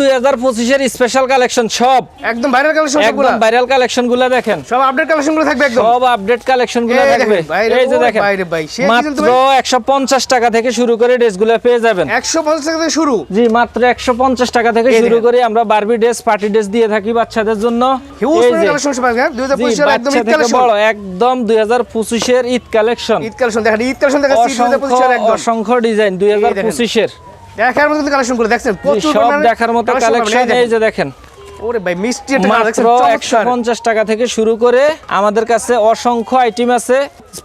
দুই হাজার পঁচিশের স্পেশাল কালেকশন সব। একদম ভাইরাল কালেকশন একদম ভাইরাল কালেকশনগুলো দেখেন। সব আপডেট কালেকশনগুলো থাকবে একদম? সব আপডেট কালেকশনগুলো থাকবে। এই যে দেখেন বাইরে ভাই, সে কি মাত্র একশো পঞ্চাশ টাকা থেকে শুরু করে ড্রেসগুলো পেয়ে যাবেন। 150 টাকা থেকে শুরু? জি মাত্র একশো পঞ্চাশ টাকা থেকে শুরু করে আমরা বারবি ড্রেস পার্টি ড্রেস দিয়ে থাকি বাচ্চাদের জন্য। হ্যাঁ? 2025 জি, সালে একদম দুই হাজার পঁচিশের ঈদ কালেকশন ঈদ কালেকশন দেখেন ঈদ কালেকশন দেখেন 2025 অসংখ্য অসংখ্য ডিজাইন দুই হাজার পঁচিশের। দেখার মতো কালেকশনগুলো দেখছেন? প্রচুর সব দেখার মতো কালেকশন এই যে দেখেন। ওরে ভাই মিষ্টি মাত্র দেখছেন একশো চমৎকার পঞ্চাশ টাকা থেকে শুরু করে আমাদের কাছে অসংখ্য আইটেম আছে।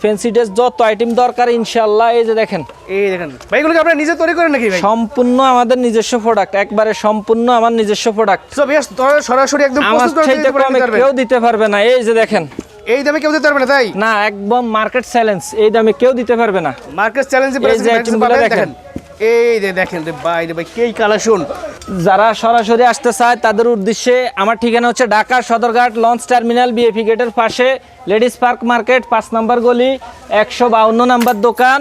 ফ্যান্সি ড্রেস যত আইটেম দরকার ইনশাল্লাহ এই যে দেখেন। এই দেখেন। ভাই এগুলো কি নিজে তৈরি করেন নাকি ভাই? সম্পূর্ণ আমাদের নিজস্ব প্রোডাক্ট একবারে সম্পূর্ণ আমার নিজস্ব প্রোডাক্ট বেশ সরাসরি একদম প্রস্তুত করে। কেউ দিতে পারবে না এই যে দেখেন। এই দামে কেউ দিতে পারবে না তাই? না একদম মার্কেট চ্যালেঞ্জ এই দামে কেউ দিতে পারবে না। মার্কেট চ্যালেঞ্জে দেখেন। এই যে দেখেন ভাই ভাই কেই কালেকশন যারা সরাসরি আসতে চায়, তাদের উদ্দেশ্যে আমার ঠিকানা হচ্ছে ঢাকা সদরঘাট, লঞ্চ টার্মিনাল বিএফি গেটের পাশে, লেডিস পার্ক মার্কেট, পাঁচ নম্বর গলি, একশো বাউন্ন নম্বর দোকান,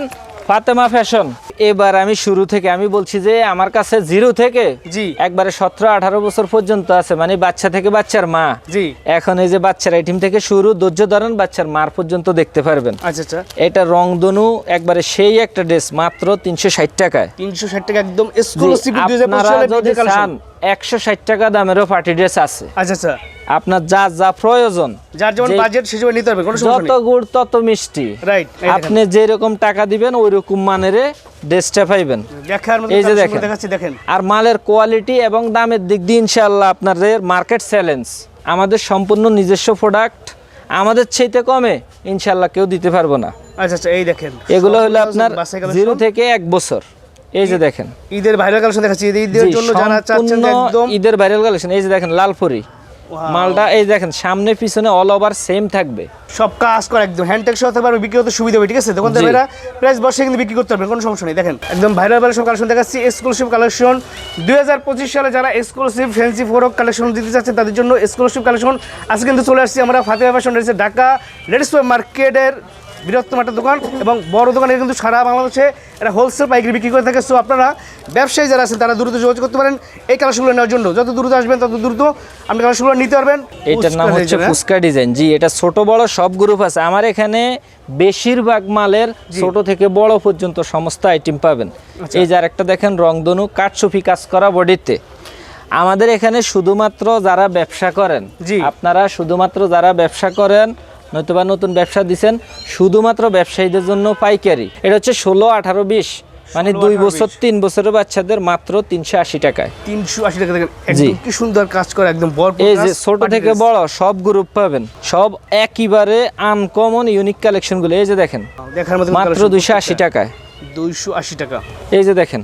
ফাতেমা ফ্যাশন। এবার আমি শুরু থেকে আমি বলছি যে আমার কাছে জিরো থেকে জি। একবারে সতেরো আঠারো বছর পর্যন্ত আছে মানে বাচ্চা থেকে বাচ্চার মা। জি। এখন এই যে বাচ্চার আইটেম থেকে শুরু ধৈর্য ধরেন বাচ্চার মার পর্যন্ত দেখতে পারবেন। আচ্ছা আচ্ছা। এটা রংধনু একবারে সেই একটা ড্রেস মাত্র তিনশো ষাট টাকায়। তিনশো ষাট টাকা একদম এক্সক্লুসিভ আপনারা যদি চান একশো ষাট টাকা দামেরও পার্টি ড্রেস আছে। আচ্ছা আচ্ছা। আপনার যা যা প্রয়োজন যার যেমন বাজেট সে হিসেবে নিতে হবে কোনো যত গুড় তত মিষ্টি। রাইট আপনি যেরকম টাকা দিবেন ওই রকম মানের ড্রেসটা পাইবেন। এই যে দেখেন। দেখেন। আর মালের কোয়ালিটি এবং দামের দিক দিয়ে ইনশাল্লাহ আপনাদের মার্কেট চ্যালেঞ্জ আমাদের সম্পূর্ণ নিজস্ব প্রোডাক্ট আমাদের চাইতে কমে ইনশাল্লাহ কেউ দিতে পারব না। আচ্ছা আচ্ছা এই দেখেন। এগুলো হলো আপনার জিরো থেকে এক বছর। এই যে দেখেন। ঈদের ভাইরাল কালেকশন দেখাচ্ছি। ঈদ- ঈদের জন্য যারা চাচ্ছেন একদম ঈদের ভাইরাল কালেকশন এই যে দেখেন লালপুরি। মালটা এই দেখেন সামনে পিছনে অল ওভার সেম থাকবে। সব কাজ করে একদম। হ্যান্ডটেক সহ থাকবে বিক্রি করতে সুবিধা হবে ঠিক আছে? দোকান থেকে এরা প্রাইস বসে কিন্তু বিক্রি করতে পারবেন কোনো সমস্যা নেই। দেখেন একদম ভাইরাল ভাইরাল সব কালেকশন দেখাচ্ছি। এক্সক্লুসিভ কালেকশন দুই হাজার পঁচিশ সালে যারা এক্সক্লুসিভ ফ্যান্সি ফোরক কালেকশন দিতে চাচ্ছেন তাদের জন্য এক্সক্লুসিভ কালেকশন আজকে কিন্তু চলে আসছি আমরা ফাতে ফ্যাশন রয়েছে ঢাকা লেডিস মার্কেটের বৃহত্তম একটা দোকান এবং বড় দোকান এটা কিন্তু সারা বাংলাদেশে এটা হোলসেল পাইকারি বিক্রি করে থাকে। সো আপনারা ব্যবসায়ী যারা আছেন তারা দ্রুত যোগাযোগ করতে পারেন এই কালেকশনগুলো নেওয়ার জন্য। যত দ্রুত আসবেন তত দ্রুত আপনি কালেকশনগুলো নিতে পারবেন। এটার নাম হচ্ছে হ্যাঁ? ফুচকা ডিজাইন জি এটা ছোট বড় সব গ্রুপ আছে। আমার এখানে বেশিরভাগ মালের ছোট থেকে বড় পর্যন্ত সমস্ত আইটেম পাবেন। আচ্ছা। এই যার একটা দেখেন রংধনু কাঠসুফি কাজ করা বডিতে। আমাদের এখানে শুধুমাত্র যারা ব্যবসা করেন। আপনারা শুধুমাত্র যারা ব্যবসা করেন নতুবা নতুন ব্যবসা দিচ্ছেন শুধুমাত্র ব্যবসায়ীদের জন্য পাইকারি। এটা হচ্ছে ষোলো আঠারো বিশ মানে দুই বছর তিন বছরের বাচ্চাদের মাত্র তিনশো আশি টাকায়। তিনশো আশি টাকা জি। কি সুন্দর কাজ করে একদম এই যে ছোট থেকে বড় সব গ্রুপ পাবেন সব একইবারে আনকমন ইউনিক কালেকশনগুলো। এই যে দেখেন দেখার মতো মাত্র দুইশো আশি টাকায়। দুইশো আশি টাকা। এই যে দেখেন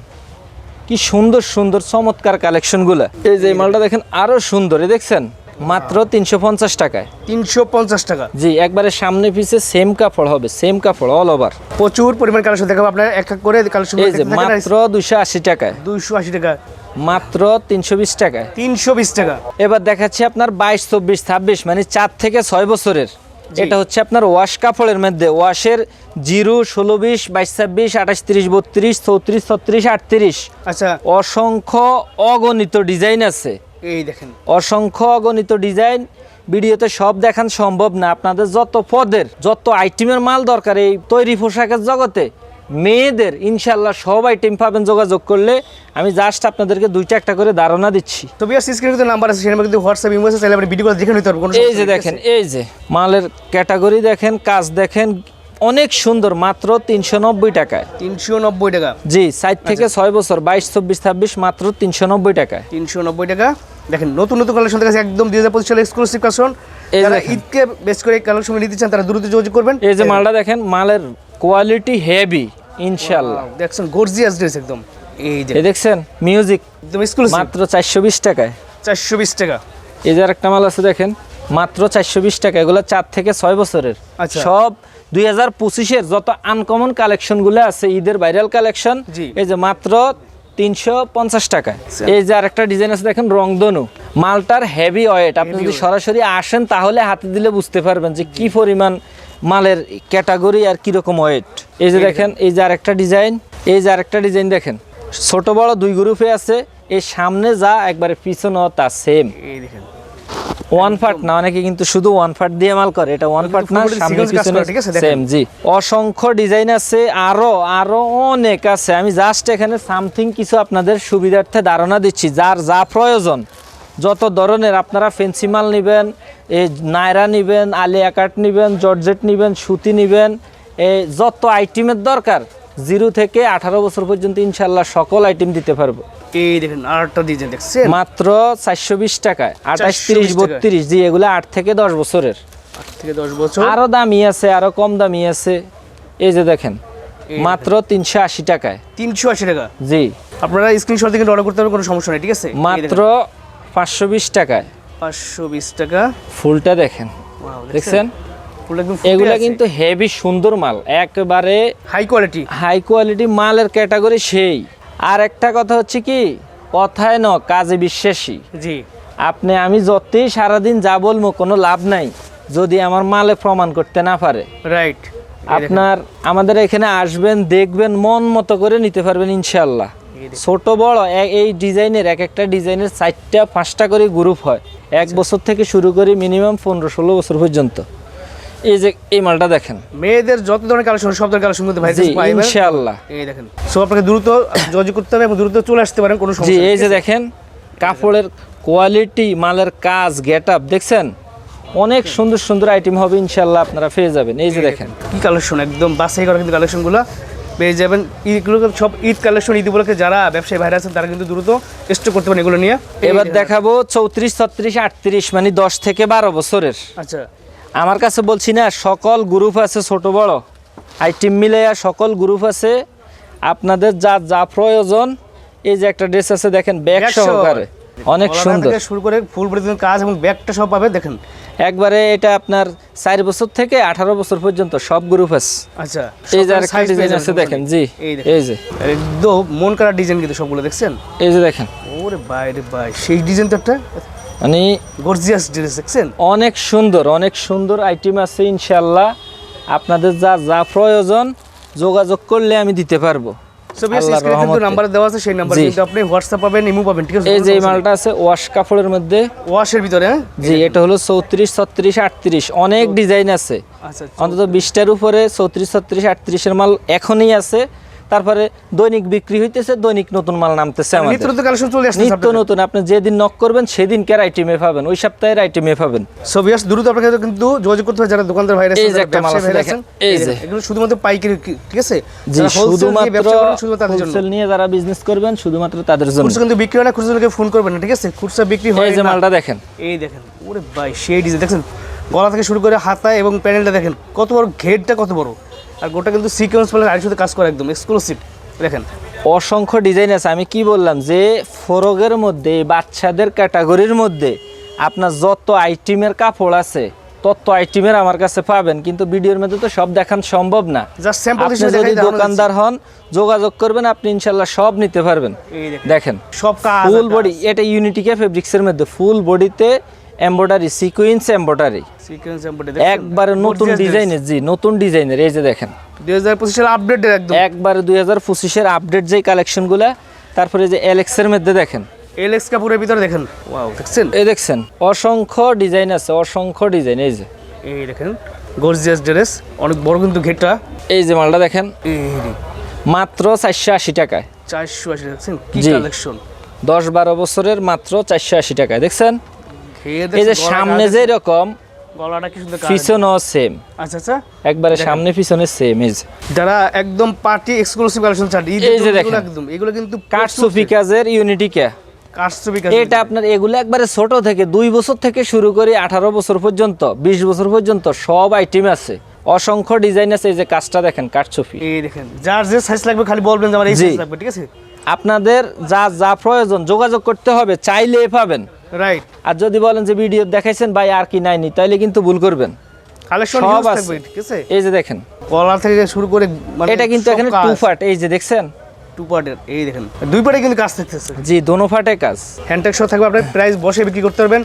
কি সুন্দর সুন্দর চমৎকার কালেকশনগুলো। এই যে মালটা দেখেন আরও সুন্দর এই দেখছেন? মাত্র তিনশো পঞ্চাশ টাকায়। তিনশো পঞ্চাশ টাকা। জি একবারে সামনে পিছে সেম কাপড় হবে সেম কাপড় অল ওভার প্রচুর পরিমাণ কালেকশন দেখাবো আপনার এক এক করে কালেকশন এই যে মাত্র দুইশো আশি টাকায়। দুইশো আশি টাকা। মাত্র তিনশো বিশ টাকায়। তিনশো বিশ টাকা। এবার দেখাচ্ছি আপনার বাইশ চব্বিশ ছাব্বিশ মানে চার থেকে ছয় বছরের। এটা হচ্ছে আপনার ওয়াশ কাপড়ের মধ্যে। ওয়াশের জিরো ষোলো বিশ বাইশ ছাব্বিশ আঠাশ তিরিশ বত্রিশ চৌত্রিশ ছত্রিশ আটত্রিশ। আচ্ছা। অসংখ্য অগণিত ডিজাইন আছে। এই দেখেন। অসংখ্য অগণিত ডিজাইন। ভিডিওতে সব দেখান সম্ভব না। আপনাদের যত পদের যত আইটেমের মাল দরকার এই তৈরি পোশাকের জগতে মেয়েদের ইনশাল্লাহ সব আইটেম পাবেন যোগাযোগ করলে। আমি জাস্ট আপনাদেরকে দুইটা একটা করে ধারণা দিচ্ছি। তো বিয়ার স্ক্রিনে নাম্বার আছে সেখানে কিন্তু হোয়াটসঅ্যাপ ইমো আছে চাইলে আপনি ভিডিও দেখে নিতে পারবেন এই যে দেখেন এই যে মালের ক্যাটাগরি দেখেন কাজ দেখেন অনেক সুন্দর মাত্র তিনশো নব্বই টাকায়। তিনশো নব্বই টাকা। জি সাইড থেকে আচ্ছা। ছয় বছর বাইশ চব্বিশ ছাব্বিশ মাত্র তিনশো নব্বই টাকায়। তিনশো নব্বই টাকা। দেখেন নতুন নতুন কালেকশন দেখাচ্ছে একদম দুই হাজার পঁচিশ সালে এক্সক্লুসিভ কালেকশন যারা ঈদকে বেশ করে কালেকশন নিতে চান তারা দ্রুত যোগাযোগ করবেন। এই যে মালটা দেখেন মালের কোয়ালিটি হেভি ইনশাল্লাহ দেখছেন গর্জিয়াস ড্রেস একদম। এই যে। দেখছেন মিউজিক একদম এক্সক্লুসিভ মাত্র চারশো বিশ টাকায়। চারশো বিশ টাকা। এই যে একটা মাল আছে দেখেন মাত্র চারশো বিশ টাকা এগুলো চার থেকে ছয় বছরের। আচ্ছা। সব দুই হাজার পঁচিশের যত আনকমন কালেকশনগুলো আছে ঈদের ভাইরাল কালেকশন এই যে মাত্র তিনশো পঞ্চাশ টাকায়। এই যে আরেকটা ডিজাইন আছে দেখেন রংধনু। মালটার হেভি ওয়েট আপনি যদি সরাসরি আসেন তাহলে হাতে দিলে বুঝতে পারবেন যে কি পরিমাণ মালের ক্যাটাগরি আর কীরকম ওয়েট এই যে দেখেন এই যে আরেকটা ডিজাইন এই যে আরেকটা ডিজাইন দেখেন। ছোট বড় দুই গ্রুপে আছে এই সামনে যা একবারে পিছনেও তা সেম এই দেখেন। ওয়ান পার্ট না অনেকে কিন্তু শুধু ওয়ান পার্ট দিয়ে মাল করে এটা ওয়ান পার্ট না সামনে পিছনে ঠিক আছে? সেম জি। অসংখ্য ডিজাইন আছে আরও আরও অনেক আছে। আমি জাস্ট এখানে সামথিং কিছু আপনাদের সুবিধার্থে ধারণা দিচ্ছি যার যা প্রয়োজন। যত ধরনের আপনারা ফেন্সি মাল নেবেন এই নায়রা নেবেন আলিয়া কাট নেবেন জর্জেট নেবেন সুতি নেবেন এই যত আইটেমের দরকার জিরো থেকে আঠারো বছর পর্যন্ত ইনশাল্লাহ সকল আইটেম দিতে পারব। এই দেখেন ডিজাইন দেখছেন? মাত্র চারশো বিশ টাকায় আঠাশ 420 তিরিশ বত্রিশ জি এগুলো আট থেকে দশ বছরের। আট থেকে দশ বছর। আরও দামি আছে আরও কম দামি আছে। এই যে দেখেন মাত্র তিনশো আশি টাকায়। তিনশো আশি টাকা? জি। আপনারা স্ক্রিনশট থেকে অর্ডার করতে পারবেন কোনো সমস্যা নেই ঠিক আছে? মাত্র পাঁচশো বিশ টাকায়। পাঁচশো বিশ টাকা। ফুলটা দেখেন। দেখছেন? এগুলা কিন্তু হেভি সুন্দর মাল একেবারে হাই কোয়ালিটি হাই কোয়ালিটি মালের ক্যাটাগরি সেই। আর একটা কথা হচ্ছে কি কথায় ন কাজে বিশ্বাসী। জি। আপনি আমি যতই সারাদিন যা বলব কোনো লাভ নাই যদি আমার মালে প্রমাণ করতে না পারে। রাইট আপনার আমাদের এখানে আসবেন দেখবেন মন মতো করে নিতে পারবেন ইনশাল্লাহ ছোট বড় এই ডিজাইনের এক একটা ডিজাইনের চারটা পাঁচটা করে গ্রুপ হয়। এক বছর থেকে শুরু করে মিনিমাম পনেরো ষোলো বছর পর্যন্ত। এই যে এই মালটা দেখেন। মেয়েদের যত ধরনের কালেকশন সব ধরনের কালেকশন কিন্তু ভাই জি ইনশাল্লাহ এই দেখেন সো আপনাকে দ্রুত যোগাযোগ করতে হবে এবং দ্রুত চলে আসতে পারেন কোনো সমস্যা এই যে দেখেন কাপড়ের কোয়ালিটি মালের কাজ গেট আপ দেখছেন? অনেক সুন্দর সুন্দর আইটেম হবে ইনশাল্লাহ আপনারা পেয়ে যাবেন। এই যে দেখেন। কি কালেকশন একদম বাছাই করা কিন্তু কালেকশনগুলো পেয়ে যাবেন। এগুলো সব ঈদ কালেকশন ঈদ উপলক্ষে যারা ব্যবসায়ী ভাইরা আছেন তারা কিন্তু দ্রুত স্টক করতে পারেন এগুলো নিয়ে। এবার দেখাবো চৌত্রিশ ছত্রিশ আটত্রিশ মানে দশ থেকে বারো বছরের। আচ্ছা। আমার কাছে বলছি না সকল গ্রুপ আছে ছোট বড়। আইটেম মিলে সকল গ্রুপ আছে। আপনাদের যা যা প্রয়োজন এই যে একটা ড্রেস আছে দেখেন ব্যাগ সহকারে। অনেক সুন্দর। শুরু করে ফুল পর্যন্ত কাজ এবং ব্যাগটা সব পাবে দেখেন। একবারে এটা আপনার চার বছর থেকে আঠারো বছর পর্যন্ত সব গ্রুপ আছে। আচ্ছা এই যে আরেকটা ডিজাইন আছে দেখেন জি এই যে। একদম মন করার ডিজাইন কিন্তু সবগুলো দেখছেন? এই যে দেখেন। ওরে ভাই রে ভাই সেই ডিজাইন তো একটা? মানে গর্জিয়াস ড্রেস দেখছেন অনেক সুন্দর অনেক সুন্দর আইটেম আছে ইনশাল্লাহ আপনাদের যা যা প্রয়োজন যোগাযোগ করলে আমি দিতে পারব। ছবি আল্লাহর স্ক্রিনে কিন্তু রহমতে। নাম্বার দেওয়া আছে সেই নাম্বার আপনি হোয়াটসঅ্যাপ পাবেন ইমো পাবেন এই যে মালটা আছে ওয়াশ কাপড়ের মধ্যে। ওয়াশের ভিতরে হ্যাঁ? জি এটা হলো চৌত্রিশ ছত্রিশ আটত্রিশ। অনেক ডিজাইন আছে। আচ্ছা। অন্তত বিশটার উপরে চৌত্রিশ ছত্রিশ আটত্রিশের মাল এখনই আছে। তারপরে দৈনিক বিক্রি হইতেছে দৈনিক নতুন মাল নামতেছে নিত্য নতুন আপনি যেদিন নক করবেন সেদিনকার আইটেমে পাবেন ওই সপ্তাহের আইটেমে পাবেন। দ্রুত আপনাকে কিন্তু যোগাযোগ করতে হবে যারা দোকানদার ভাইরা এই যে একটা মাল দেখেন, এই যে। এগুলো শুধুমাত্র পাইকারি ঠিক আছে? জি শুধুমাত্র হোলসেল নিয়ে যারা বিজনেস করবেন শুধুমাত্র তাদের জন্য। কিন্তু বিক্রি হয় না ফোন করবেন না ঠিক আছে? খুচরা বিক্রি হয় যে মালটা দেখেন। এই দেখেন ওরে ভাই সেই ডিজাইন দেখেন গলা থেকে শুরু করে হাতা এবং প্যানেলটা দেখেন কত বড় ঘেরটা কত বড়? আর গোটা কিন্তু সিকোয়েন্স প্লাস আড়াইশোতে কাজ করে একদম এক্সক্লুসিভ দেখেন। অসংখ্য ডিজাইন আছে আমি কি বললাম যে ফরগের মধ্যে বাচ্চাদের ক্যাটাগরির মধ্যে আপনার যত আইটেমের কাপড় আছে তত আইটেমের আমার কাছে পাবেন কিন্তু ভিডিওর মধ্যে তো সব দেখান সম্ভব না। আপনি যদি দোকানদার হন যোগাযোগ করবেন আপনি ইনশাল্লাহ সব নিতে পারবেন। দেখেন। সব ফুল বডি এটা ইউনিটিকা ফেব্রিক্সের মধ্যে ফুল বডিতে এমব্রয়ডারি সিকুয়েন্স এমব্রয়ডারি সিকোয়েন্স এমবডি একবারে নতুন ডিজাইনের জি নতুন ডিজাইনের এই যে দেখেন। দুই হাজার পঁচিশ সালে আপডেটের একদম। একবারে দুই হাজার পঁচিশের আপডেট যে কালেকশনগুলা তারপরে যে এলেক্সের মধ্যে দেখেন। এলএক্স কাপুরের ভিতরে দেখেন। ওয়াও দেখছেন? এই দেখছেন অসংখ্য ডিজাইন আছে অসংখ্য ডিজাইন এই যে। এই দেখেন গর্জিয়াস ড্রেস অনেক বড় কিন্তু ঘেরটা। এই যে মালটা দেখেন মাত্র চারশো আশি টাকায়। চারশো আশি দেখছেন? কি। কালেকশন দশ বারো বছরের মাত্র চারশো আশি টাকায় দেখছেন? এই যে সামনে যে রকম গলাটা কি সুন্দর পিছনও সেম আচ্ছা আচ্ছা। একবারে সামনে পিছনে সেম যারা একদম পার্টি এক্সক্লুসিভ কালেকশন চান ঈদ এই যে দেখেন। একদম এগুলো কিন্তু কাঠসুফি কাজের ইউনিটিকা এটা আপনার এগুলো একবারে ছোট থেকে দুই বছর থেকে শুরু করে আঠারো বছর পর্যন্ত বিশ বছর পর্যন্ত সব আইটেম আছে। অসংখ্য ডিজাইন আছে এই যে কাজটা দেখেন কাঠছুফি এই দেখেন যার যে সাইজ লাগবে খালি বলবেন যে আমার এই সাইজ লাগবে ঠিক আছে? আপনাদের যা যা প্রয়োজন যোগাযোগ করতে হবে চাইলে পাবেন। রাইট আর যদি বলেন যে ভিডিও দেখাইছেন ভাই আর কি নাইনি তাইলে কিন্তু ভুল করবেন। কালেকশন সব আছে। ঠিক আছে এই যে দেখেন। কলার থেকে শুরু করে মানে এটা কিন্তু এখানে। টু পার্ট এই যে দেখছেন? টু পার্টের এই দেখেন। দুই পার্টে কিন্তু কাজ থাকতেছে। জি দোনো ফাটে কাজ। হ্যান্ডটেক সহ থাকবে আপনার প্রাইস বসে বিক্রি করতে পারবেন।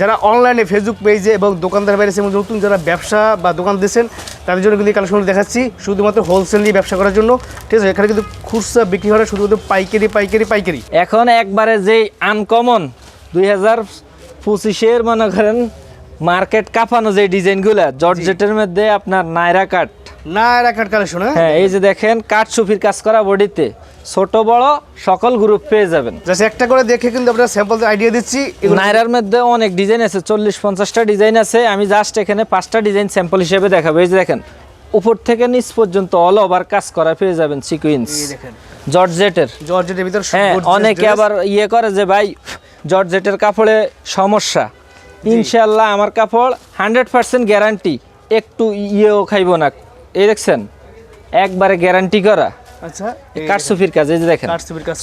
যারা অনলাইনে ফেসবুক পেজে এবং দোকানদার বাইরে এবং নতুন যারা ব্যবসা বা দোকান দিয়েছেন তাদের জন্য কিন্তু কালেকশন দেখাচ্ছি। শুধুমাত্র হোলসেল নিয়ে ব্যবসা করার জন্য। ঠিক আছে এখানে কিন্তু খুচরা বিক্রি হয় শুধুমাত্র পাইকারি পাইকারি পাইকারি। এখন একবারে যে আনকমন দুই হাজার পঁচিশের মনে করেন মার্কেট কাঁপানো যে ডিজাইনগুলো জর্জেটের মধ্যে আপনার নাইরা কাট না কাট কালেকশন হ্যাঁ? হ্যাঁ এই যে দেখেন কাঠ সুফির কাজ করা বডিতে। ছোট বড় সকল গ্রুপ পেয়ে যাবেন। জাস্ট একটা করে দেখে কিন্তু আপনার স্যাম্পল আইডিয়া দিচ্ছি। নাইরার মধ্যে অনেক ডিজাইন আছে চল্লিশ পঞ্চাশটা ডিজাইন আছে। আমি জাস্ট এখানে পাঁচটা ডিজাইন স্যাম্পল হিসেবে দেখাবো। এই যে দেখেন উপর থেকে নিচ পর্যন্ত অল ওভার কাজ করা পেয়ে যাবেন সিকুইন্স জর্জেটের। জর্জেটের ভিতর হ্যাঁ অনেকে আবার ইয়ে করে যে ভাই জর্জেটের কাপড়ে সমস্যা। ইনশাল্লাহ আমার কাপড় হান্ড্রেড পার্সেন্ট গ্যারান্টি। একটু ইয়েও খাইব না। এই দেখছেন একবারে গ্যারান্টি করা। আচ্ছা কাঠসুফির কাজ এই যে দেখেন।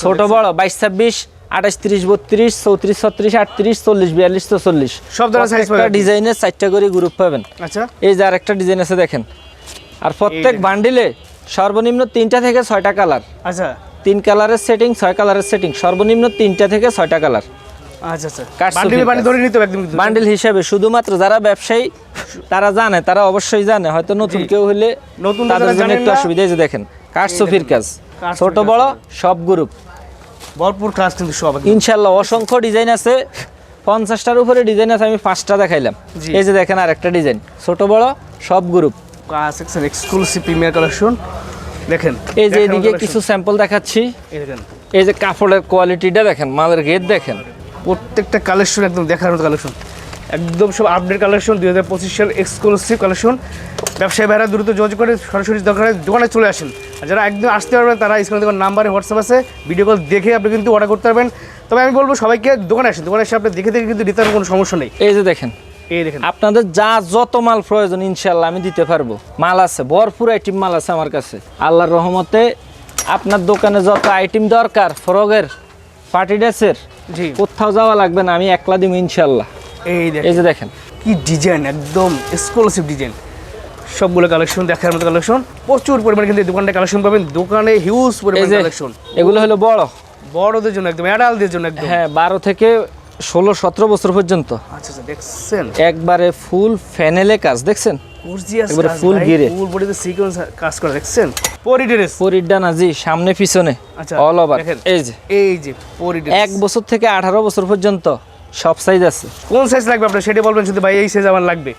ছোট বড় বাইশ ছাব্বিশ আঠাশ তিরিশ বত্রিশ চৌত্রিশ ছত্রিশ আটত্রিশ চল্লিশ বিয়াল্লিশ তো চল্লিশ সব পাবেন। ডিজাইনের চারটা করে গ্রুপ পাবেন। আচ্ছা। এই যে আরেকটা ডিজাইন আছে দেখেন। আর প্রত্যেক বান্ডিলে সর্বনিম্ন তিনটা থেকে ছয়টা কালার আচ্ছা। তিন কালারের সেটিং ছয় কালারের সেটিং সর্বনিম্ন তিনটা থেকে ছয়টা কালার আচ্ছা আচ্ছা। কাঠসুফির বান্ডিল ধরে নিতে একদম। বান্ডিল হিসাবে শুধুমাত্র যারা ব্যবসায়ী তারা জানে তারা অবশ্যই জানে। হয়তো নতুন কেউ হলে নতুন তাদের জন্য একটু অসুবিধা। যে দেখেন কাঠসুফির কাজ। ছোট বড় সব গ্রুপ। ভরপুর ক্লাস কিন্তু সব ইনশাল্লাহ অসংখ্য ডিজাইন আছে। পঞ্চাশটার উপরে ডিজাইন আছে আমি পাঁচটা দেখাইলাম। এই যে দেখেন আর একটা ডিজাইন। ছোট বড় সব group. Section exclusive premier collection. দেখেন এই যে এদিকে কিছু স্যাম্পল দেখাচ্ছি। এই যে কাপড়ের কোয়ালিটিটা দেখেন মালের গেট দেখেন। প্রত্যেকটা কালেকশন একদম দেখার মতো কালেকশন একদম সব আপডেট কালেকশন দুই হাজার পঁচিশ সাল এক্সক্লুসিভ কালেকশন ব্যবসায়ী ভাইরা দ্রুত যোগাযোগ করে সরাসরি দোকানে দোকানে চলে আসেন। আর যারা একদম আসতে পারবেন তারা স্ক্রিনে দোকান নাম্বারে হোয়াটসঅ্যাপ আছে। ভিডিও কল দেখে আপনি কিন্তু অর্ডার করতে পারবেন। তবে আমি বলব সবাইকে দোকানে আসেন। দোকানে এসে আপনি দেখে দেখে কিন্তু নিতে কোনো সমস্যা নেই। এই যে দেখেন। এই দেখেন। আপনাদের যা যত মাল প্রয়োজন ইনশাল্লাহ আমি দিতে পারব। মাল আছে ভরপুর আইটেম মাল আছে আমার কাছে। আল্লাহর রহমতে আপনার দোকানে যত আইটেম দরকার ফ্রগের পার্টি ড্রেসের? জি। কোথাও যাওয়া লাগবে না আমি একলা দিব ইনশাল্লাহ এই এই যে দেখেন। কি ডিজাইন একদম এক্সক্লুসিভ ডিজাইন সবগুলো কালেকশন দেখার মতো কালেকশন প্রচুর পরিমাণে কিন্তু এই দোকানটা কালেকশন পাবেন। দোকানে হিউজ পরিমাণে কালেকশন এগুলো হলো বড়। বড়দের জন্য একদম অ্যাডালদের জন্য একদম। হ্যাঁ বারো থেকে ষোলো সতেরো বছর পর্যন্ত। আচ্ছা আচ্ছা দেখছেন? একবারে ফুল ফ্যানেলে কাজ দেখছেন? গর্জিয়াস এবারে full ফুল বডিতে সিকোয়েন্স কাজ করে দেখছেন? পরি ড্রেস পরিডা নাজি সামনে পিছনে আচ্ছা, অল ওভার এই যে। এই যে পরি ড্রেস এক বছর থেকে আঠারো বছর পর্যন্ত সব সাইজ আছে। কোন সাইজ লাগবে আপনার? সেটা বলবেন শুধু ভাই এই সাইজ আমার লাগবে।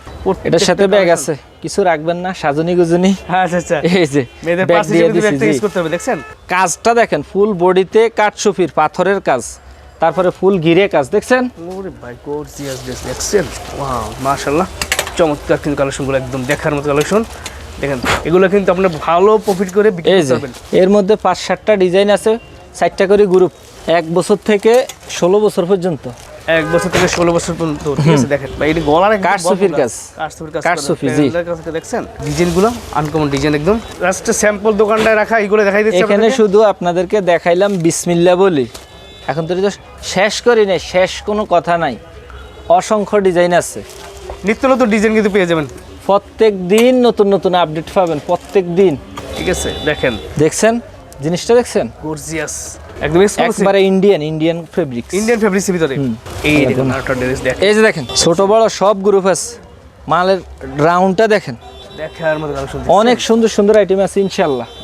এটার সাথে ব্যাগ আছে। কিছু রাখবেন না সাজনি গুজনি। আচ্ছা আচ্ছা। এই যে মেয়েদের পাশে দিয়ে কিন্তু দিছি একটা জি। ইউজ করতে হবে দেখছেন? কাজটা দেখেন ফুল বডিতে কাঠসুফির পাথরের কাজ। তারপরে ফুল ঘিরে কাজ দেখছেন? ওরে ভাই গর্জিয়াস ড্রেস দেখছেন? ওয়াও মাশাআল্লাহ। চমৎকার কিন্তু কালেকশনগুলো একদম দেখার মতো কালেকশন। দেখেন এগুলো কিন্তু আপনি ভালো প্রফিট করে বিক্রি করতে এর মধ্যে পাঁচ সাতটা ডিজাইন আছে চারটা করে গ্রুপ এক বছর থেকে ষোলো বছর পর্যন্ত। এক বছর থেকে ষোলো বছর পর্যন্ত ঠিক আছে দেখেন। ভাই এটা গলার কাঠসুফির কাজ। কাঠসুফির কাজ কাঠসুফি, করা। জি। দেখছেন? ডিজাইনগুলো আনকমন ডিজাইন একদম। জাস্ট স্যাম্পল দোকানটায় রাখা এগুলো দেখাই দিচ্ছি এখানে শুধু আপনাদেরকে দেখাইলাম বিসমিল্লা বলি। এখন তো এটা শেষ করি নাই শেষ কোনো কথা নাই। অসংখ্য ডিজাইন আছে। নিত্য নতুন ডিজাইন কিন্তু পেয়ে যাবেন। প্রত্যেক দিন নতুন নতুন আপডেট পাবেন প্রত্যেক দিন। ঠিক আছে দেখেন। দেখছেন? জিনিসটা দেখছেন? গর্জিয়াস একদম একবারে ইন্ডিয়ান ইন্ডিয়ান ফেব্রিক্স ইন্ডিয়ান ফেব্রিক্সের ভিতরে। এই দেখুন আরেকটা ড্রেস দেখ এই যে দেখেন ছোট বড় সব গ্রুপ আছে। মালের রাউন্ডটা দেখেন। দেখার মতো কালেকশন অনেক সুন্দর সুন্দর আইটেম আছে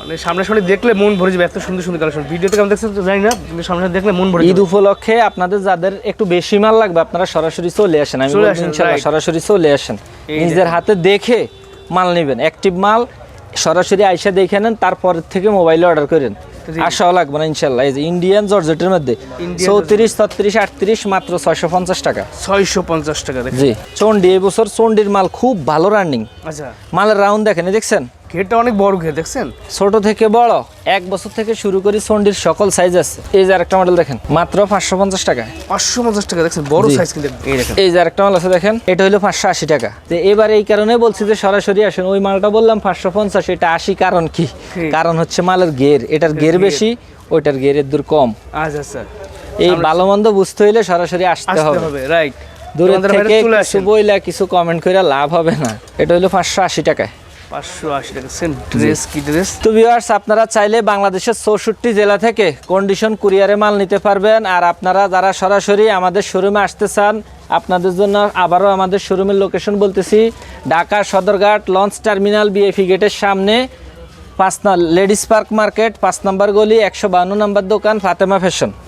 মানে সামনে সামনে দেখলে মন ভরে যাবে এত সুন্দর সুন্দর কালেকশন ভিডিওতে কেমন দেখছেন জানি না কিন্তু সামনে দেখলে মন ভরে ঈদ উপলক্ষে আপনাদের যাদের একটু বেশি মাল লাগবে আপনারা সরাসরি চলে আসেন। আমি বলব সরাসরি চলে আসেন। নিজের হাতে দেখে মাল নেবেন। অ্যাক্টিভ মাল সরাসরি আইসা দেখে নেন তারপর থেকে মোবাইলে অর্ডার করেন। জি। আসাও লাগবে না ইনশাল্লাহ। এই যে ইন্ডিয়ান জর্জেটের মধ্যে চৌত্রিশ ছত্রিশ আটত্রিশ মাত্র ছয়শো পঞ্চাশ টাকা। ছয়শো পঞ্চাশ টাকা জি চন্ডি এই বছর চন্ডির মাল খুব ভালো রানিং আচ্ছা। মালের রাউন্ড দেখেন দেখছেন? ঘেরটা অনেক বড় ঘের দেখছেন? ছোট থেকে বড় এক বছর থেকে শুরু করি চন্ডির সকল সাইজ আছে। এই যে আরেকটা মডেল দেখেন মাত্র পাঁচশো পঞ্চাশ টাকা। পাঁচশো পঞ্চাশ টাকা দেখছেন? বড় সাইজ কিন্তু এই দেখেন। এই যে আরেকটা মাল আছে দেখেন এটা হলো পাঁচশো আশি টাকা। তো এবার এই কারণে বলছি যে সরাসরি আসেন ওই মালটা বললাম পাঁচশো পঞ্চাশ এটা আশি কারণ কি? কারণ হচ্ছে মালের গের এটার গের গের। বেশি ওইটার গেরের দূর কম। আচ্ছা আচ্ছা। এই ভালো মন্দ বুঝতে হইলে সরাসরি আসতে হবে। রাইট দূরের থেকে কিছু বইলা কিছু কমেন্ট করে লাভ হবে না। এটা হলো পাঁচশো আশি টাকায় পাঁচশো আশি টাকা। সেম ড্রেস কি ড্রেস তো ভিউয়ার্স আপনারা চাইলে বাংলাদেশের চৌষট্টি জেলা থেকে কন্ডিশন কুরিয়ারে মাল নিতে পারবেন। আর আপনারা যারা সরাসরি আমাদের শোরুমে আসতে চান আপনাদের জন্য আবারও আমাদের শোরুমের লোকেশন বলতেছি ঢাকা সদরঘাট লঞ্চ টার্মিনাল বিএফি গেটের সামনে। পাঁচ লেডিস পার্ক মার্কেট পাঁচ নম্বর গলি একশো বান্ন নম্বর দোকান ফাতেমা ফ্যাশন।